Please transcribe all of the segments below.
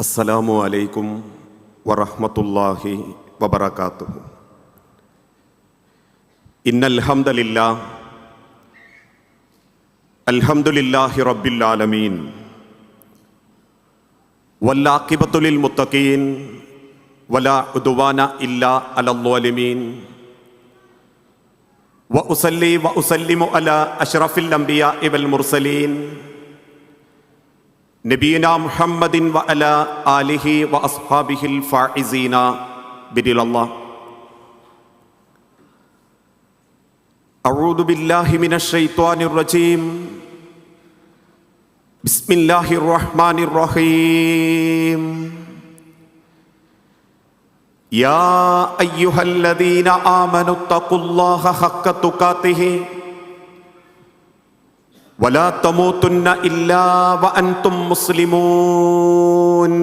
അസ്സലാമു അലൈക്കും വറഹ്മത്തുള്ളാഹി വബറകാതുഹു ഇന്നൽ ഹംദലില്ലാ അൽഹംദുലില്ലാഹി റബ്ബിൽ ആലമീൻ വല്ലാഖിബത്തു ലിൽ മുത്തഖീൻ വലാ ഉദ്വാന ഇല്ലാ അലൽ ളാലിമീൻ വഉസല്ലി വഉസല്ലിമു അലാ അഷ്റഫിൽ അംബിയാഇ വൽ മുർസലീൻ നബീന മുഹമ്മദിൻ വ അല ആലിഹി വ അസ്ഹാബിഹിൽ ഫായിസീന ബിരിലല്ലാ أعوذ بالله من الشيطان الرجيم بسم الله الرحمن الرحيم يا أيها الذين آمنوا اتقوا الله حق تقاته വലാ ഇല്ലാ വ അൻതും മുസ്ലിമൂൻ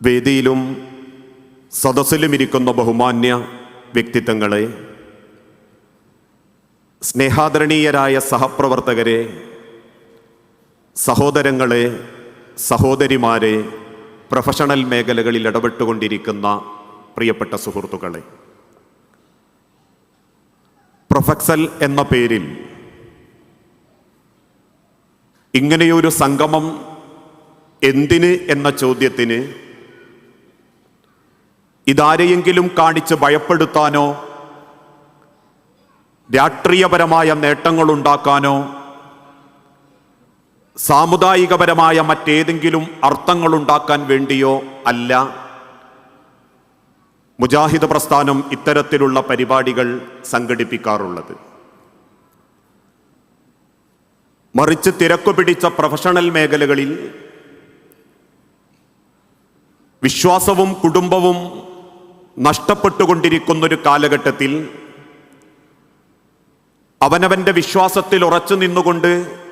വേദിയിലും സദസ്സിലും ഇരിക്കുന്ന ബഹുമാന്യ വ്യക്തിത്വങ്ങളെ സ്നേഹാദരണീയരായ സഹപ്രവർത്തകരെ സഹോദരങ്ങളെ സഹോദരിമാരെ പ്രൊഫഷണൽ മേഖലകളിൽ ഇടപെട്ടുകൊണ്ടിരിക്കുന്ന പ്രിയപ്പെട്ട സുഹൃത്തുക്കളെ പ്രൊഫക്സൽ എന്ന പേരിൽ ഇങ്ങനെയൊരു സംഗമം എന്തിന് എന്ന ചോദ്യത്തിന് ഇതാരെയെങ്കിലും കാണിച്ച് ഭയപ്പെടുത്താനോ രാഷ്ട്രീയപരമായ നേട്ടങ്ങളുണ്ടാക്കാനോ സാമുദായികപരമായ മറ്റേതെങ്കിലും അർത്ഥങ്ങളുണ്ടാക്കാൻ വേണ്ടിയോ അല്ല. മുജാഹിദ് പ്രസ്ഥാനം ഇത്തരത്തിലുള്ള പരിപാടികൾ സംഘടിപ്പിക്കാറുള്ളത്. മറിച്ച് തിരക്കു പിടിച്ച പ്രൊഫഷണൽ മേഖലകളിൽ വിശ്വാസവും കുടുംബവും നഷ്ടപ്പെട്ടുകൊണ്ടിരിക്കുന്നൊരു കാലഘട്ടത്തിൽ അവനവന്റെ വിശ്വാസത്തിൽ ഉറച്ചു നിന്നുകൊണ്ട്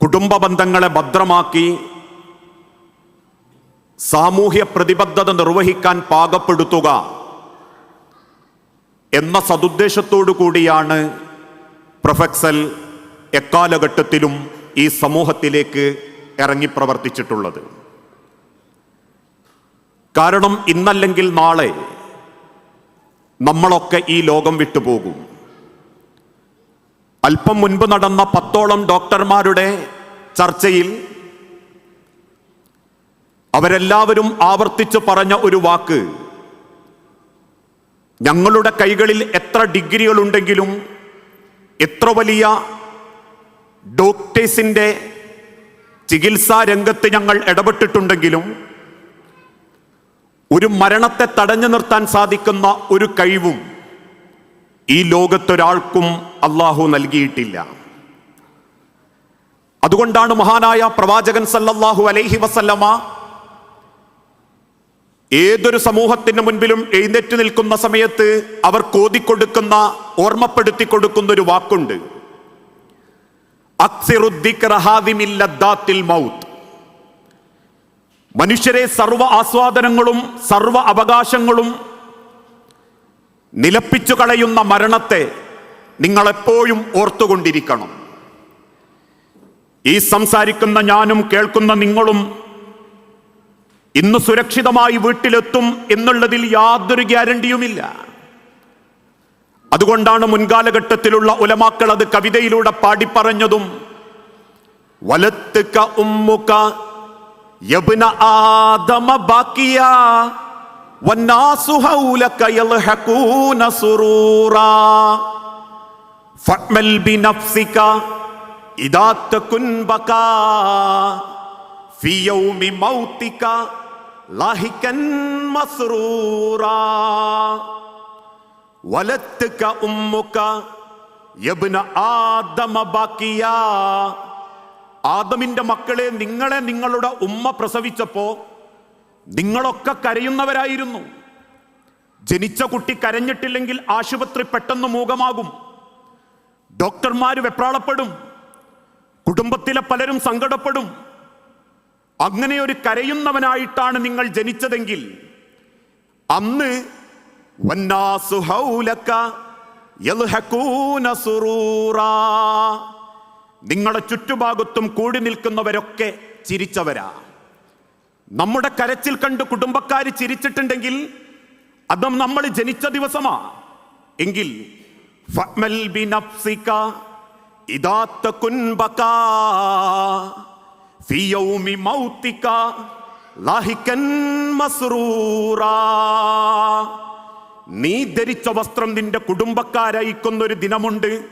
കുടുംബ ബന്ധങ്ങളെ ഭദ്രമാക്കി സാമൂഹ്യ പ്രതിബദ്ധത നിർവഹിക്കാൻ പാകപ്പെടുത്തുക എന്ന സതുദ്ദേശത്തോടു കൂടിയാണ് പ്രൊഫക്സൽ എക്കാലഘട്ടത്തിലും ഈ സമൂഹത്തിലേക്ക് ഇറങ്ങി പ്രവർത്തിച്ചിട്ടുള്ളത്. കാരണം ഇന്നല്ലെങ്കിൽ നാളെ നമ്മളൊക്കെ ഈ ലോകം വിട്ടുപോകും. അല്പം മുൻപ് നടന്ന പത്തോളം ഡോക്ടർമാരുടെ ചർച്ചയിൽ അവരെല്ലാവരും ആവർത്തിച്ച് പറഞ്ഞ ഒരു വാക്ക്. ഞങ്ങളുടെ കൈകളിൽ എത്ര ഡിഗ്രികളുണ്ടെങ്കിലും എത്ര വലിയ ഡോക്ടേഴ്സിന്റെ ചികിത്സാ രംഗത്ത് ഞങ്ങൾ ഇടപെട്ടിട്ടുണ്ടെങ്കിലും ഒരു മരണത്തെ തടഞ്ഞു നിർത്താൻ സാധിക്കുന്ന ഒരു കഴിവും ഈ ലോകത്തൊരാൾക്കും അള്ളാഹു നൽകിയിട്ടില്ല. അതുകൊണ്ടാണ് മഹാനായ പ്രവാചകൻ സല്ലല്ലാഹു അലൈഹി വസല്ലമ ഏതൊരു സമൂഹത്തിന് മുൻപിലും എഴുന്നേറ്റ് നിൽക്കുന്ന സമയത്ത് അവർ കോതിക്കൊടുക്കുന്ന ഓർമ്മപ്പെടുത്തി കൊടുക്കുന്ന ഒരു വാക്കുണ്ട്. മൗത്ത്. മനുഷ്യരെ സർവ ആസ്വാദനങ്ങളും സർവ അവകാശങ്ങളും നിലപ്പിച്ചു കളയുന്ന മരണത്തെ നിങ്ങളെപ്പോഴും ഓർത്തുകൊണ്ടിരിക്കണം. ഈ സംസാരിക്കുന്ന ഞാനും കേൾക്കുന്ന നിങ്ങളും ഇന്ന് സുരക്ഷിതമായി വീട്ടിലെത്തും എന്നുള്ളതിൽ യാതൊരു ഗ്യാരണ്ടിയുമില്ല. അതുകൊണ്ടാണ് മുൻകാലഘട്ടത്തിലുള്ള ഉലമാക്കൾ അത് കവിതയിലൂടെ പാടിപ്പറഞ്ഞതും വലത്തുക്ക ഉമ്മുക യബ്ന ആദമ ആദമിന്റെ മക്കളെ നിങ്ങളെ നിങ്ങളുടെ ഉമ്മ പ്രസവിച്ചപ്പോ നിങ്ങളൊക്കെ കരയുന്നവരായിരുന്നു. ജനിച്ച കുട്ടി കരഞ്ഞിട്ടില്ലെങ്കിൽ ആശുപത്രി പെട്ടെന്ന് മൂകമാകും. ഡോക്ടർമാർ വെപ്രാളപ്പെടും. കുടുംബത്തിലെ പലരും സങ്കടപ്പെടും. അങ്ങനെ ഒരു കരയുന്നവനായിട്ടാണ് നിങ്ങൾ ജനിച്ചതെങ്കിൽ അന്ന് നിങ്ങളുടെ ചുറ്റുഭാഗത്തും കൂടി നിൽക്കുന്നവരൊക്കെ ചിരിച്ചവരാ. നമ്മുടെ കരച്ചിൽ കണ്ട് കുടുംബക്കാർ ചിരിച്ചിട്ടുണ്ടെങ്കിൽ അതും നമ്മൾ ജനിച്ച ദിവസമാ. എങ്കിൽ നീ ധരിച്ച വസ്ത്രം നിന്റെ കുടുംബക്കാരയക്കുന്നൊരു ദിനമുണ്ട്.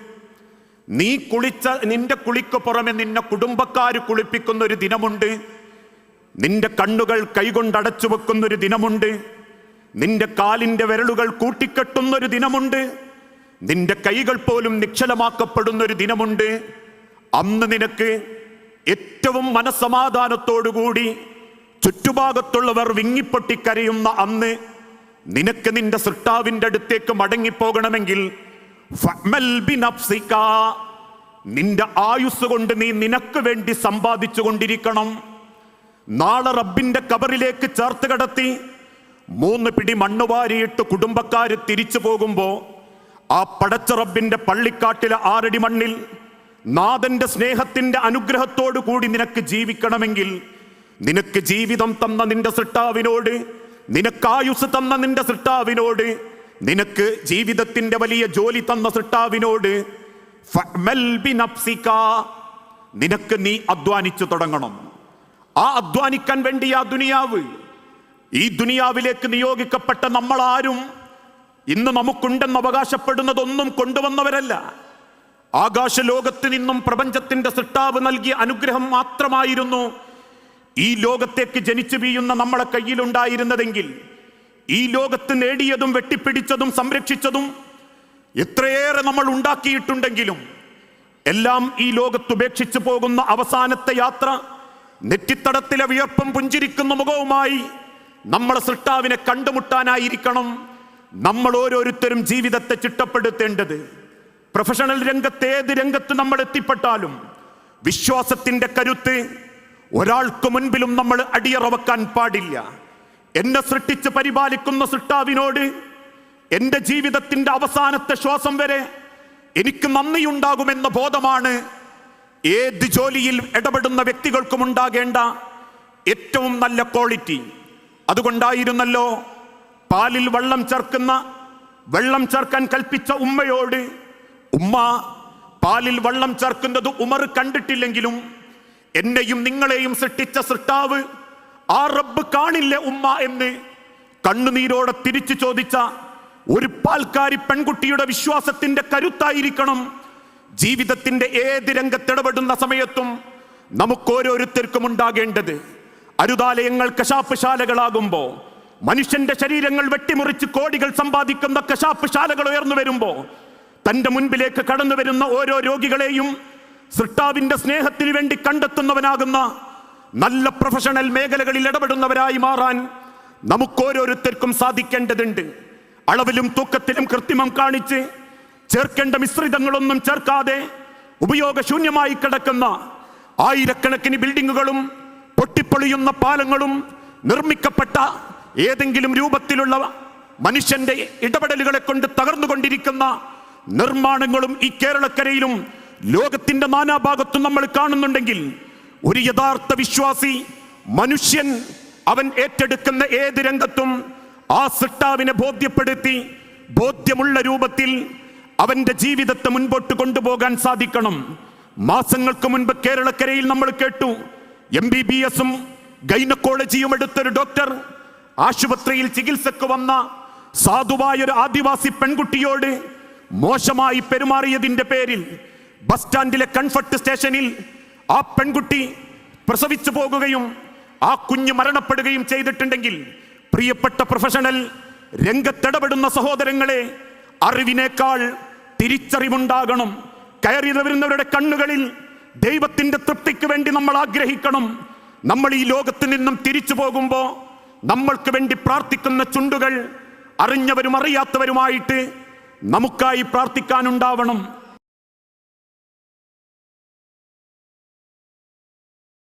നീ കുളിച്ച നിന്റെ കുളിക്ക് പുറമെ നിന്നെ കുടുംബക്കാർ കുളിപ്പിക്കുന്ന ഒരു ദിനമുണ്ട്. നിന്റെ കണ്ണുകൾ കൈകൊണ്ടടച്ചു വെക്കുന്നൊരു ദിനമുണ്ട്. നിന്റെ കാലിന്റെ വിരലുകൾ കൂട്ടിക്കെട്ടുന്നൊരു ദിനമുണ്ട്. നിന്റെ കൈകൾ പോലും നിശ്ചലമാക്കപ്പെടുന്ന ഒരു ദിനമുണ്ട്. അന്ന് നിനക്ക് ഏറ്റവും മനസമാധാനത്തോടുകൂടി ചുറ്റുഭാഗത്തുള്ളവർ വിങ്ങിപ്പൊട്ടിക്കരയുന്ന അന്ന് നിനക്ക് നിന്റെ സൃഷ്ടാവിന്റെ അടുത്തേക്ക് മടങ്ങിപ്പോകണമെങ്കിൽ. നിന്റെ ആയുസ് കൊണ്ട് നീ നിനക്ക് വേണ്ടി സമ്പാദിച്ചു കൊണ്ടിരിക്കണം നാളെ റബ്ബിന്റെ കബറിലേക്ക് ചേർത്ത് കടത്തി മൂന്ന് പിടി മണ്ണ് വാരിയിട്ട് കുടുംബക്കാര് തിരിച്ചു പോകുമ്പോൾ ആ പടച്ച റബ്ബിന്റെ പള്ളിക്കാട്ടിലെ ആറടി മണ്ണിൽ നാഥന്റെ സ്നേഹത്തിന്റെ അനുഗ്രഹത്തോടു കൂടി നിനക്ക് ജീവിക്കണമെങ്കിൽ നിനക്ക് ജീവിതം തന്ന നിന്റെ സൃഷ്ടാവിനോട് നിനക്ക് ആയുസ് തന്ന നിന്റെ സൃഷ്ടാവിനോട് നിനക്ക് ജീവിതത്തിന്റെ വലിയ ജോലി തന്ന സൃഷ്ടാവിനോട്. നിനക്ക് നീ അധ്വാനിച്ചു തുടങ്ങണം ആ അധ്വാനിക്കാൻ വേണ്ടി ആ ദുനിയാവ്. ഈ ദുനിയാവിലേക്ക് നിയോഗിക്കപ്പെട്ട നമ്മളാരും ഇന്ന് നമുക്കുണ്ടെന്ന് അവകാശപ്പെടുന്നതൊന്നും കൊണ്ടുവന്നവരല്ല. ആകാശ ലോകത്ത് നിന്നും പ്രപഞ്ചത്തിന്റെ സൃഷ്ടാവ് നൽകിയ അനുഗ്രഹം മാത്രമായിരുന്നു ഈ ലോകത്തേക്ക് ജനിച്ചു വീയുന്ന നമ്മളെ കയ്യിലുണ്ടായിരുന്നതെങ്കിൽ. ഈ ലോകത്ത് നേടിയതും വെട്ടിപ്പിടിച്ചതും സംരക്ഷിച്ചതും എത്രയേറെ നമ്മൾ ഉണ്ടാക്കിയിട്ടുണ്ടെങ്കിലും എല്ലാം ഈ ലോകത്ത് ഉപേക്ഷിച്ചു പോകുന്ന അവസാനത്തെ യാത്ര നെറ്റിത്തടത്തിലെ വിയർപ്പം പുഞ്ചിരിക്കുന്ന മുഖവുമായി നമ്മുടെ സൃഷ്ടാവിനെ കണ്ടുമുട്ടാനായിരിക്കണം നമ്മൾ ഓരോരുത്തരും ജീവിതത്തെ ചിട്ടപ്പെടുത്തേണ്ടത്. പ്രൊഫഷണൽ രംഗത്ത് ഏത് രംഗത്ത് നമ്മൾ എത്തിപ്പെട്ടാലും വിശ്വാസത്തിന്റെ കരുത്ത് ഒരാൾക്ക് മുൻപിലും നമ്മൾ അടിയറവക്കാൻ പാടില്ല. എന്നെ സൃഷ്ടിച്ച് പരിപാലിക്കുന്ന സൃഷ്ടാവിനോട് എന്റെ ജീവിതത്തിന്റെ അവസാനത്തെ ശ്വാസം വരെ എനിക്ക് നന്ദിയുണ്ടാകുമെന്ന ബോധമാണ് ഏത് ജോലിയിൽ ഇടപെടുന്ന വ്യക്തികൾക്കും ഉണ്ടാകേണ്ട ഏറ്റവും നല്ല ക്വാളിറ്റി. അതുകൊണ്ടായിരുന്നല്ലോ പാലിൽ വെള്ളം ചേർക്കുന്ന വെള്ളം ചേർക്കാൻ കൽപ്പിച്ച ഉമ്മയോട് ഉമ്മ പാലിൽ വെള്ളം ചേർക്കുന്നത് ഉമർ കണ്ടിട്ടില്ലെങ്കിലും എന്നെയും നിങ്ങളെയും സൃഷ്ടിച്ച സൃഷ്ടാവ് ആ റബ്ബ് കാണില്ലേ ഉമ്മ എന്ന് കണ്ണുനീരോടെ തിരിച്ചു ചോദിച്ച ഒരു പാൽക്കാരി പെൺകുട്ടിയുടെ വിശ്വാസത്തിന്റെ കരുത്തായിരിക്കണം ജീവിതത്തിന്റെ ഏത് രംഗത്തിടപെടുന്ന സമയത്തും നമുക്ക് ഓരോരുത്തർക്കും ഉണ്ടാകേണ്ടത് അരുതാലയങ്ങൾ കശാപ്പ് ശാലകളാകുമ്പോ മനുഷ്യന്റെ ശരീരങ്ങൾ വെട്ടിമുറിച്ച് കോടികൾ സമ്പാദിക്കുന്ന കശാപ്പ് ശാലകൾ ഉയർന്നു വരുമ്പോൾ തന്റെ മുൻപിലേക്ക് കടന്നു വരുന്ന ഓരോ രോഗികളെയും സൃഷ്ടാവിന്റെ സ്നേഹത്തിന് വേണ്ടി കണ്ടെത്തുന്നവനാകുന്ന നല്ല പ്രൊഫഷണൽ മേഖലകളിൽ ഇടപെടുന്നവരായി മാറാൻ നമുക്കോരോരുത്തർക്കും സാധിക്കേണ്ടതുണ്ട്. അളവിലും തൂക്കത്തിലും കൃത്രിമം കാണിച്ച് ചേർക്കേണ്ട മിശ്രിതങ്ങളൊന്നും ചേർക്കാതെ ഉപയോഗശൂന്യമായി കിടക്കുന്ന ആയിരക്കണക്കിന് ബിൽഡിങ്ങുകളും പൊട്ടിപ്പൊളിയുന്ന പാലങ്ങളും നിർമ്മിക്കപ്പെട്ട ഏതെങ്കിലും രൂപത്തിലുള്ള മനുഷ്യന്റെ ഇടപെടലുകളെ കൊണ്ട് തകർന്നുകൊണ്ടിരിക്കുന്ന നിർമ്മാണങ്ങളും ഈ കേരളക്കരയിലും ലോകത്തിന്റെ നാനാഭാഗത്തും നമ്മൾ കാണുന്നുണ്ടെങ്കിൽ ഒരു യഥാർത്ഥ വിശ്വാസി മനുഷ്യൻ അവൻ ഏറ്റെടുക്കുന്ന ഏത് രംഗത്തും ആ സിട്ടാവിനെ ബോധ്യപ്പെടുത്തി ബോധ്യമുള്ള രൂപത്തിൽ അവന്റെ ജീവിതത്തെ മുൻപോട്ട് കൊണ്ടുപോകാൻ സാധിക്കണം. മാസങ്ങൾക്ക് മുൻപ് കേരളക്കരയിൽ നമ്മൾ കേട്ടു. എം ബി ബി എസും ഗൈനക്കോളജിയും എടുത്തൊരു ഡോക്ടർ ആശുപത്രിയിൽ ചികിത്സക്ക് വന്ന സാധുവായ ഒരു ആദിവാസി പെൺകുട്ടിയോട് മോശമായി പെരുമാറിയതിന്റെ പേരിൽ ബസ് സ്റ്റാൻഡിലെ കൺഫർട്ട് സ്റ്റേഷനിൽ ആ പെൺകുട്ടി പ്രസവിച്ചു പോകുകയും ആ കുഞ്ഞ് മരണപ്പെടുകയും ചെയ്തിട്ടുണ്ടെങ്കിൽ പ്രിയപ്പെട്ട പ്രൊഫഷണൽ രംഗത്തിടപെടുന്ന സഹോദരങ്ങളെ അറിവിനേക്കാൾ തിരിച്ചറിവുണ്ടാകണം. കയറി വരുന്നവരുടെ കണ്ണുകളിൽ ദൈവത്തിന്റെ തൃപ്തിക്ക് വേണ്ടി നമ്മൾ ആഗ്രഹിക്കണം. നമ്മൾ ഈ ലോകത്ത് നിന്നും തിരിച്ചു പോകുമ്പോൾ നമ്മൾക്ക് വേണ്ടി പ്രാർത്ഥിക്കുന്ന ചുണ്ടുകൾ അറിഞ്ഞവരും അറിയാത്തവരുമായിട്ട് നമുക്കായി പ്രാർത്ഥിക്കാനുണ്ടാവണം.